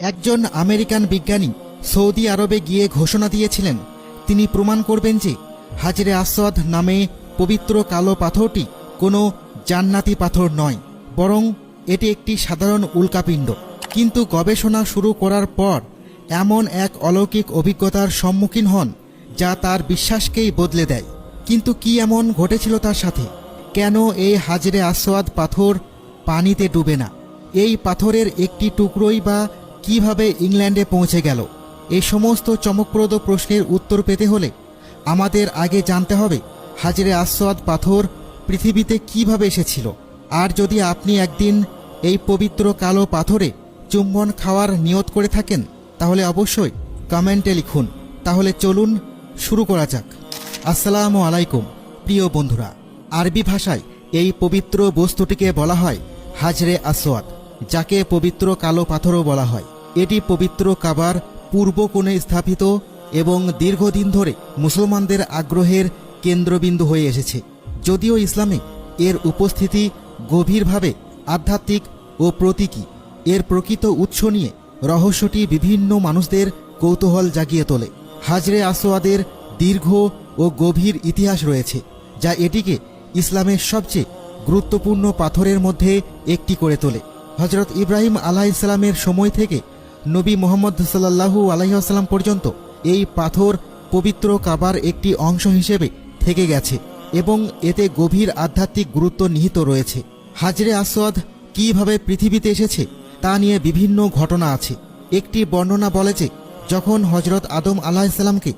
একজন আমেরিকান বিজ্ঞানী সৌদি আরবে গিয়ে ঘোষণা দিয়েছিলেন, তিনি প্রমাণ করবেন যে হাজরে আসওয়াদ নামে পবিত্র কালো পাথরটি কোনো জান্নাতি পাথর নয়, বরং এটি একটি সাধারণ উল্কাপিণ্ড। কিন্তু গবেষণা শুরু করার পর এমন এক অলৌকিক অভিজ্ঞতার সম্মুখীন হন যা তার বিশ্বাসকেই বদলে দেয়। কিন্তু কি এমন ঘটেছিল তার সাথে? কেন এই হাজরে আসওয়াদ পাথর পানিতে ডুবে না? এই পাথরের একটি টুকরোই বা কীভাবে ইংল্যান্ডে পৌঁছে গেল? এই সমস্ত চমকপ্রদ প্রশ্নের উত্তর পেতে হলে আমাদের আগে জানতে হবে হাজরে আসওয়াদ পাথর পৃথিবীতে কীভাবে এসেছিল। আর যদি আপনি একদিন এই পবিত্র কালো পাথরে চুম্বন খাওয়ার নিয়ত করে থাকেন, তাহলে অবশ্যই কমেন্টে লিখুন। তাহলে চলুন শুরু করা যাক। আসসালামু আলাইকুম, প্রিয় বন্ধুরা। আরবি ভাষায় এই পবিত্র বস্তুটিকে বলা হয় হাজরে আসওয়াদ, যাকে পবিত্র কালো পাথরও বলা হয়। এটি পবিত্র কাবার পূর্ব কোণে স্থাপিত এবং দীর্ঘদিন ধরে মুসলমানদের আগ্রহের কেন্দ্রবিন্দু হয়ে এসেছে। যদিও ইসলামে এর উপস্থিতি গভীরভাবে আধ্যাত্মিক ও প্রতীকী, এর প্রকৃত উৎস নিয়ে রহস্যটি বিভিন্ন মানুষদের কৌতূহল জাগিয়ে তোলে। হাজরে আসোয়াদের দীর্ঘ ও গভীর ইতিহাস রয়েছে, যা এটিকে ইসলামের সবচেয়ে গুরুত্বপূর্ণ পাথরের মধ্যে একটি করে তোলে। হজরত ইব্রাহিম আলাহ ইসলামের সময় থেকে নবী মোহাম্মদ সাল্লাহু আলাইসাল্লাম পর্যন্ত এই পাথর পবিত্র কাবার একটি অংশ হিসেবে থেকে গেছে এবং এতে গভীর আধ্যাত্মিক গুরুত্ব নিহিত রয়েছে। হাজরে আসওয়াদ কীভাবে পৃথিবীতে এসেছে তা নিয়ে বিভিন্ন ঘটনা আছে। একটি বর্ণনা বলে যে, যখন হজরত আদম আলাহিসাল্লামকে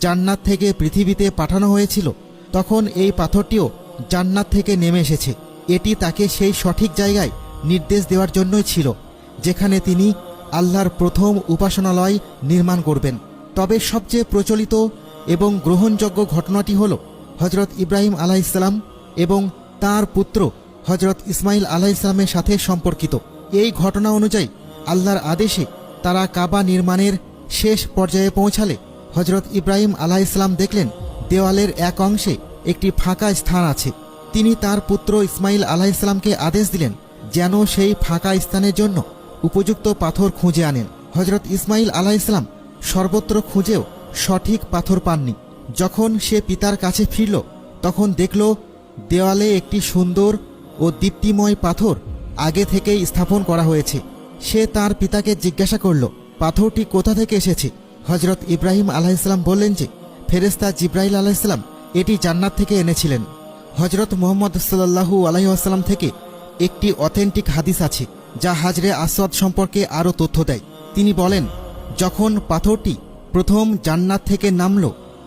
জান্নাত থেকে পৃথিবীতে পাঠানো হয়েছিল, তখন এই পাথরটিও জান্নাত থেকে নেমে এসেছে। এটি তাকে সেই সঠিক জায়গায় নির্দেশ দেওয়ার জন্যই ছিল, যেখানে তিনি আল্লাহর প্রথম উপাসনালয় নির্মাণ করবেন। তবে সবচেয়ে প্রচলিত এবং গ্রহণযোগ্য ঘটনাটি হল হজরত ইব্রাহিম আলাইসালাম এবং তার পুত্র হজরত ইসমাইল আলাইসালামের সাথে সম্পর্কিত। এই ঘটনা অনুযায়ী আল্লাহর আদেশে তারা কাবা নির্মাণের শেষ পর্যায়ে পৌঁছালে হজরত ইব্রাহিম আলাইসালাম দেখলেন দেওয়ালের এক অংশে একটি ফাঁকা স্থান আছে। তিনি তার পুত্র ইসমাইল আলাইসালামকে আদেশ দিলেন যেন সেই ফাঁকা স্থানের জন্য উপযুক্ত পাথর খুঁজে আনেন। হজরত ইসমাইল আলাইসালাম সর্বত্র খুঁজেও সঠিক পাথর পাননি। যখন সে পিতার কাছে ফিরল, তখন দেখল দেওয়ালে একটি সুন্দর ও দীপ্তিময় পাথর আগে থেকেই স্থাপন করা হয়েছে। সে তার পিতাকে জিজ্ঞাসা করল, পাথরটি কোথা থেকে এসেছে? হজরত ইব্রাহিম আলাইসালাম বললেন যে ফেরেস্তা জিব্রাইল আলাইসালাম এটি জান্নাত থেকে এনেছিলেন। হজরত মোহাম্মদ সাল্লাহু আলাইসাল্লাম থেকে একটি অথেন্টিক হাদিস আছে। যা হাজরে আসওয়াদ সম্পর্কে আরও তথ্য দেয়। তিনি বলেন, যখন পাথরটি প্রথম জান্নাত থেকে নামল,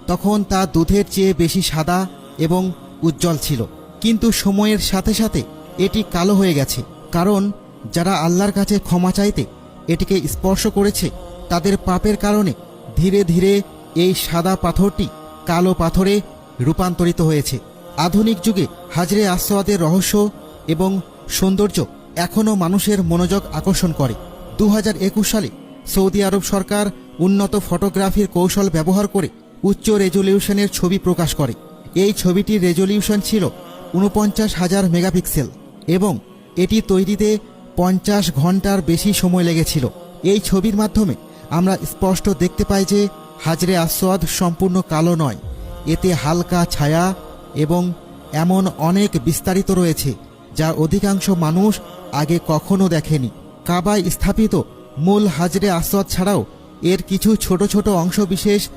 তখন তা দুধের চেয়ে বেশি সাদা এবং উজ্জ্বল ছিল। কিন্তু সময়ের সাথে সাথে এটি কালো হয়ে গেছে, কারণ যারা আল্লাহর কাছে ক্ষমা চাইতে এটিকে স্পর্শ করেছে, তাদের পাপের কারণে ধীরে ধীরে এই সাদা পাথরটি কালো পাথরে রূপান্তরিত হয়েছে। আধুনিক যুগে হাজরে আসওয়াদের রহস্য এবং সৌন্দর্য এখনও মানুষের মনোযোগ আকর্ষণ করে। দু হাজার একুশ সালে সৌদি আরব সরকার উন্নত ফটোগ্রাফির কৌশল ব্যবহার করে উচ্চ রেজলিউশনের ছবি প্রকাশ করে। এই ছবিটির রেজলিউশন ছিল উনপঞ্চাশ হাজার মেগাপিক্সেল এবং এটি তৈরিতে পঞ্চাশ ঘণ্টার বেশি সময় লেগেছিল। এই ছবির মাধ্যমে আমরা স্পষ্ট দেখতে পাই যে হাজরে আসওয়াদ সম্পূর্ণ কালো নয়। এতে হালকা ছায়া এবং এমন অনেক বিস্তারিত রয়েছে, যা অধিকাংশ মানুষ আগে কখনো দেখেনি। কাবায় স্থাপিত মূল হাজরে আসওয়াদ ছাড়াও এর কিছু ছোট ছোট অংশবিশেষ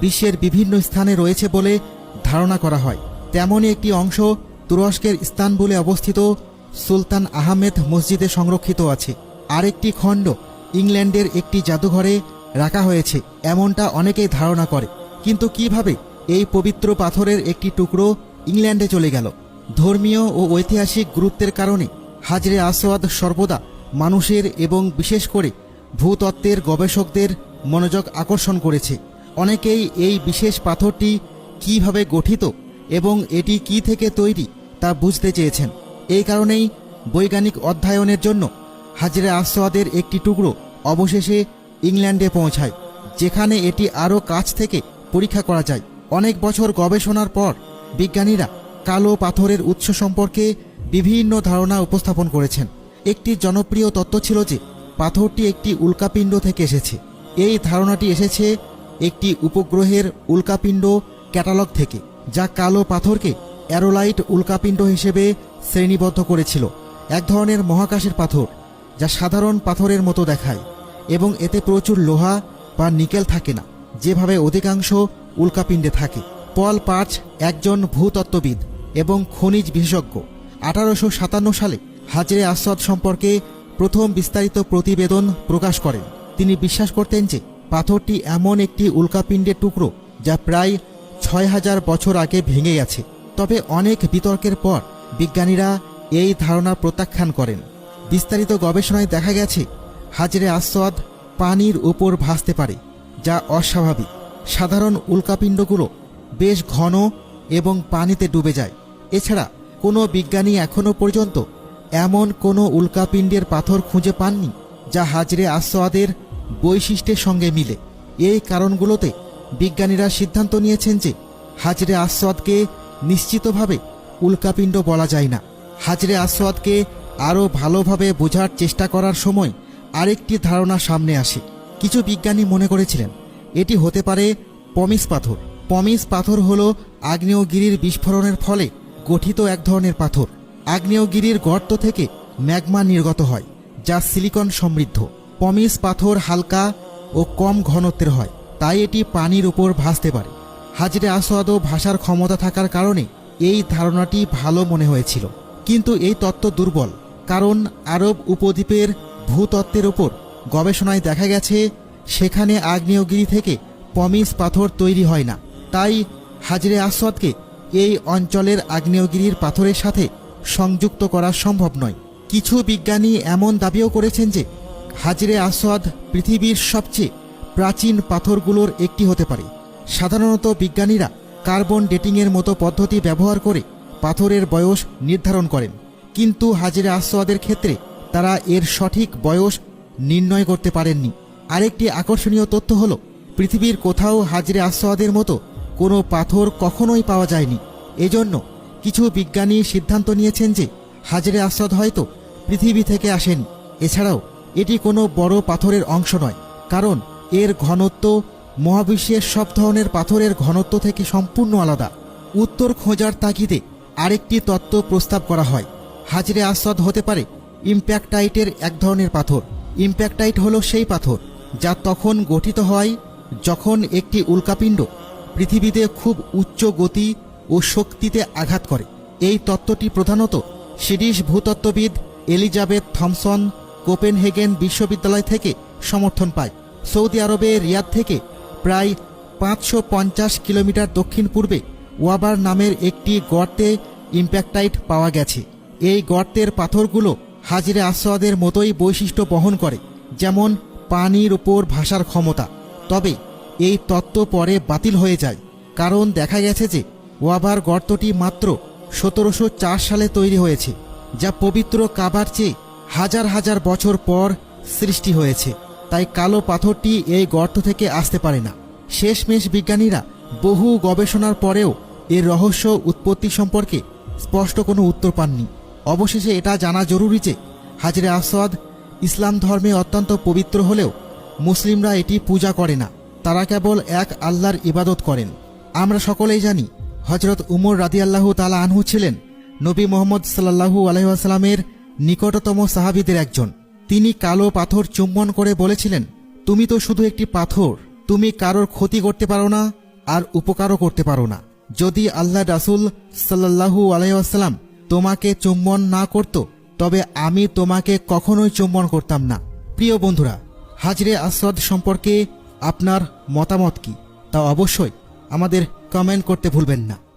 বিশ্বের বিভিন্ন স্থানে রয়েছে বলে ধারণা করা হয়। তেমনই একটি অংশ তুরস্কের ইস্তানবুলে অবস্থিত সুলতান আহমেদ মসজিদে সংরক্ষিত আছে। আরেকটি খণ্ড ইংল্যান্ডের একটি জাদুঘরে রাখা হয়েছে, এমনটা অনেকেই ধারণা করে। কিন্তু কীভাবে এই পবিত্র পাথরের একটি টুকরো ইংল্যান্ডে চলে গেল? ধর্মীয় ও ঐতিহাসিক গুরুত্বের কারণে হাজরে আসওয়াদ সর্বদা মানুষের এবং বিশেষ করে ভূতত্ত্বের গবেষকদের মনোযোগ আকর্ষণ করেছে। অনেকেই এই বিশেষ পাথরটি কীভাবে গঠিত এবং এটি কি থেকে তৈরি তা বুঝতে চেয়েছেন। এই কারণেই বৈজ্ঞানিক অধ্যয়নের জন্য হাজরে আসওয়াদের একটি টুকরো অবশেষে ইংল্যান্ডে পৌঁছায়, যেখানে এটি আরও কাছ থেকে পরীক্ষা করা যায়। অনেক বছর গবেষণার পর বিজ্ঞানীরা কালো পাথরের উৎস সম্পর্কে বিভিন্ন ধারণা উপস্থাপন করেছেন। একটি জনপ্রিয় তত্ত্ব ছিল যে, পাথরটি একটি উল্কাপিণ্ড থেকে এসেছে। এই ধারণাটি এসেছে একটি উপগ্রহের উল্কাপিণ্ড ক্যাটালগ থেকে, যা কালো পাথরকে অ্যারোলাইট উল্কাপিণ্ড হিসেবে শ্রেণীবদ্ধ করেছিল। এক ধরনের মহাকাশের পাথর, যা সাধারণ পাথরের মতো দেখায়, এবং এতে প্রচুর লোহা বা নিকেল থাকে না, যেভাবে অধিকাংশ উল্কাপিণ্ডে থাকে। পল পার্চ একজন ভূতত্ত্ববিদ এবং খনিজ বিশেষজ্ঞ। আঠারোশো সাতান্ন সালে হাজরে আসদ সম্পর্কে প্রথম বিস্তারিত প্রতিবেদন প্রকাশ করেন। তিনি বিশ্বাস করতেন যে পাথরটি এমন একটি উল্কাপিণ্ডের টুকরো যা প্রায় ছয় হাজার বছর আগে ভেঙে গেছে। তবে অনেক বিতর্কের পর বিজ্ঞানীরা এই ধারণা প্রত্যাখ্যান করেন। বিস্তারিত গবেষণায় দেখা গেছে, হাজরে আসওয়াদ পানির উপর ভাসতে পারে, যা অস্বাভাবিক। সাধারণ উল্কাপিণ্ডগুলো বেশ ঘন এবং পানিতে ডুবে যায়। এছাড়া কোনো বিজ্ঞানী এখনও পর্যন্ত এমন কোনো উল্কাপিণ্ডের পাথর খুঁজে পাননি যা হাজরে আসওয়াদের বৈশিষ্ট্যের সঙ্গে মিলে। এই কারণগুলোতে বিজ্ঞানীরা সিদ্ধান্ত নিয়েছেন যে হাজরে আসওয়াদকে নিশ্চিতভাবে উল্কাপিণ্ড বলা যায় না। হাজরে আসওয়াদকে আরও ভালোভাবে বোঝার চেষ্টা করার সময় আরেকটি ধারণা সামনে আসে। কিছু বিজ্ঞানী মনে করেছিলেন, এটি হতে পারে পমিস পাথর। পমিস পাথর হল আগ্নেয়গিরির বিস্ফোরণের ফলে গঠিত এক ধরনের পাথর। আগ্নেয়গিরির গর্ত থেকে ম্যাগমা নির্গত হয়, যা সিলিকন সমৃদ্ধ। পমিস পাথর হালকা ও কম ঘনত্বের হয়, তাই এটি পানির উপর ভাসতে পারে। হাজরে আসোয়াদও ভাষার ক্ষমতা থাকার কারণে এই ধারণাটি ভালো মনে হয়েছিল। কিন্তু এই তত্ত্ব দুর্বল, কারণ আরব উপদ্বীপের ভূতত্ত্বের ওপর গবেষণায় দেখা গেছে, সেখানে আগ্নেয়গিরি থেকে পমিস পাথর তৈরি হয় না। তাই হাজরে আসওয়াদকে এই অঞ্চলের আগ্নেয়গিরির পাথরের সাথে সংযুক্ত করা সম্ভব নয়। কিছু বিজ্ঞানী এমন দাবিও করেছেন যে, হাজরে আসওয়াদ পৃথিবীর সবচেয়ে প্রাচীন পাথরগুলোর একটি হতে পারে। সাধারণত বিজ্ঞানীরা কার্বন ডেটিংয়ের মতো পদ্ধতি ব্যবহার করে পাথরের বয়স নির্ধারণ করেন, কিন্তু হাজিরে আসওয়াদের ক্ষেত্রে তারা এর সঠিক বয়স নির্ণয় করতে পারেননি। আরেকটি আকর্ষণীয় তথ্য হল, পৃথিবীর কোথাও হাজরে আসওয়াদের মতো কোনো পাথর কখনোই পাওয়া যায়নি। এজন্য কিছু বিজ্ঞানী সিদ্ধান্ত নিয়েছেন যে হাজরে আসওয়াদ হয়তো পৃথিবী থেকে আসেনি। এছাড়াও এটি কোনো বড় পাথরের অংশ নয়, কারণ এর ঘনত্ব মহাবিশ্বের সব ধরনের পাথরের ঘনত্ব থেকে সম্পূর্ণ আলাদা। উত্তর খোঁজার তাগিদে আরেকটি তত্ত্ব প্রস্তাব করা হয়। হাজরে আসদ হতে পারে ইম্প্যাক্টাইটের এক ধরনের পাথর। ইম্প্যাক্টাইট হলো সেই পাথর যা তখন গঠিত হয় যখন একটি উল্কাপিণ্ড পৃথিবীতে খুব উচ্চ গতি ও শক্তিতে আঘাত করে। এই তত্ত্বটি প্রধানত সিরিশ ভূতত্ত্ববিদ এলিজাবেথ থমসন কোপেনহেগেন বিশ্ববিদ্যালয় থেকে সমর্থন পায়। সৌদি আরবে রিয়াদ থেকে প্রায় পাঁচশো পঞ্চাশ কিলোমিটার দক্ষিণ পূর্বে ওয়াবার নামের একটি গর্তে ইম্প্যাক্টাইট পাওয়া গেছে। এই গর্তের পাথরগুলো হাজিরে আসওয়াদের মতোই বৈশিষ্ট্য বহন করে, যেমন পানির উপর ভাসার ক্ষমতা। তবে এই তত্ত্ব পরে বাতিল হয়ে যায়। কারণ দেখা গেছে যে ওয়াবার গর্তটি মাত্র সতেরোশো চার সালে তৈরি হয়েছে, যা পবিত্র কাবার চেয়ে হাজার হাজার বছর পর সৃষ্টি হয়েছে। তাই কালো পাথরটি এই গর্ত থেকে আসতে পারে না। শেষমেশ বিজ্ঞানীরা বহু গবেষণার পরেও এর রহস্য উৎপত্তি সম্পর্কে স্পষ্ট কোনো উত্তর পাননি। অবশেষে এটা জানা জরুরি যে হাজরে আসওয়াদ ইসলাম ধর্মে অত্যন্ত পবিত্র হলেও মুসলিমরা এটি পূজা করে না। তারা কেবল এক আল্লাহর ইবাদত করেন। আমরা সকলেই জানি হজরত উমর রাদিয়াল্লাহু তালা আনহু ছিলেন নবী মোহাম্মদ সাল্লাহু আলহামের নিকটতম সাহাবিদের একজন। তিনি কালো পাথর চুম্বন করে বলেছিলেন, তুমি তো শুধু একটি পাথর, তুমি কারোর ক্ষতি করতে পারো না আর উপকারও করতে পারো না। যদি আল্লাহ রাসুল সাল্লাহু আলাইসাল্লাম তোমাকে চুম্বন না করত, তবে আমি তোমাকে কখনোই চুম্বন করতাম না। প্রিয় বন্ধুরা, হাজরে আসওয়াদ সম্পর্কে আপনার মতামত কি? তা অবশ্যই আমাদের কমেন্ট করতে ভুলবেন না।